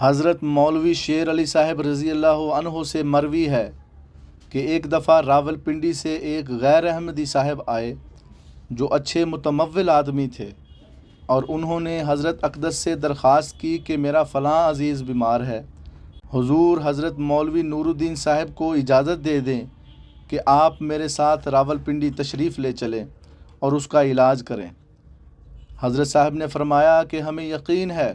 حضرت مولوی شیر علی صاحب رضی اللہ عنہ سے مروی ہے کہ ایک دفعہ راول پنڈی سے ایک غیر احمدی صاحب آئے جو اچھے متمول آدمی تھے اور انہوں نے حضرت اقدس سے درخواست کی کہ میرا فلاں عزیز بیمار ہے۔ حضور حضرت مولوی نور الدین صاحب کو اجازت دے دیں کہ آپ میرے ساتھ راول پنڈی تشریف لے چلیں اور اس کا علاج کریں۔ حضرت صاحب نے فرمایا کہ ہمیں یقین ہے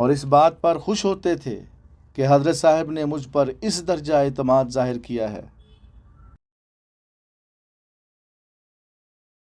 اور اس بات پر خوش ہوتے تھے کہ حضرت صاحب نے مجھ پر اس درجہ اعتماد ظاہر کیا ہے۔